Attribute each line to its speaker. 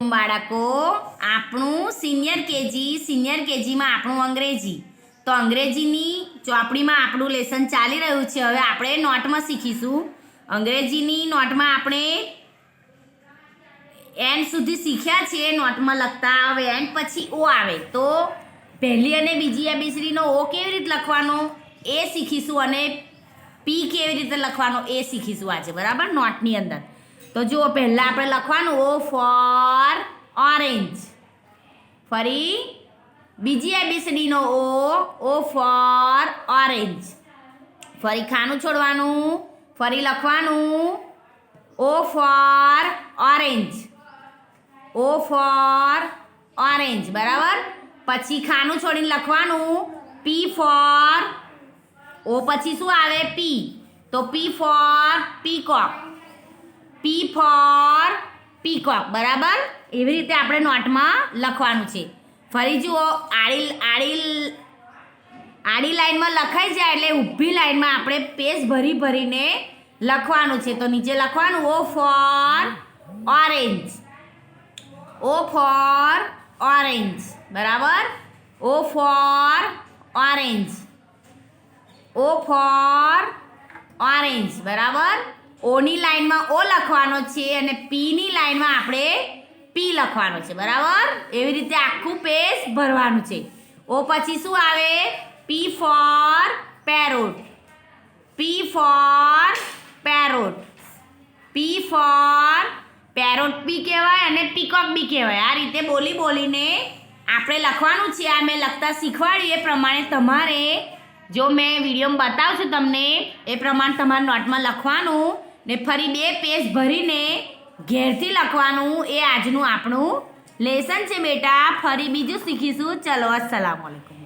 Speaker 1: બાળકો, આપણું senior KG senior કેજીમાં આપણું અંગ્રેજી. તો અંગ્રેજીની ચોપડીમાં આપણું લેસન ચાલી રહ્યું છે, હવે આપણે નોટમાં શીખીશું. અંગ્રેજીની નોટમાં આપણે એન સુધી શીખ્યા છીએ નોટમાં લખતા હવે એન પછી ઓ આવે. તો પહેલી અને બીજી એબીસીડીનો ઓ કેવી રીતે લખવાનો? એ શીખીશું અને પી કેવી રીતે લખવાનો? એ શીખીશું આજે, બરાબર? નોટની અંદર. તો જુઓ, પહેલાં આપણે લખવાનું ઓ ફોર ઓરેન્જ ફરી બીજી એબીસીડીનો ઓ ઓ ફોર ઓરેન્જ ફરી ખાનું છોડવાનું, ફરી લખવાનું O for orange O for orange બરાબર? પછી ખાનું છોડીને લખવાનું પી ફોર ઓ પછી શું આવે? પી તો P for peacock P for peacock બરાબર? એવી રીતે આપણે નોટમાં લખવાનું છે. ફરી જુઓ, આડી આડી આડી લાઈનમાં લખાઈ જાય એટલે ઊભી લાઈનમાં આપણે પેજ ભરી ભરીને લખવાનું છે. તો નીચે લખવાનું O for orange O for orange બરાબર? O for orange O for orange બરાબર? ઓની લાઈનમાં ઓ લખવાનો છે અને પીની લાઈનમાં આપણે પી લખવાનો છે, બરાબર? એવી રીતે આખું પેજ ભરવાનું છે. ઓ પછી શું આવે? P for parrot P for parrot P for parrot બી કહેવાય અને પીકોક બી કહેવાય. આ રીતે બોલી બોલીને આપણે લખવાનું છે. આ મેં લખતા શીખવાડ્યું. એ પ્રમાણે તમારે જો મેં વિડીયોમાં બતાવું છું તમને, એ પ્રમાણે તમારે નોટમાં લખવાનું. ને ફરી બે પેજ ભરીને ઘેરથી લખવાનું એ આજનું આપણું લેસન છે બેટા. ફરી બીજું શીખીશું. ચલો અસલામ વાલેકુમ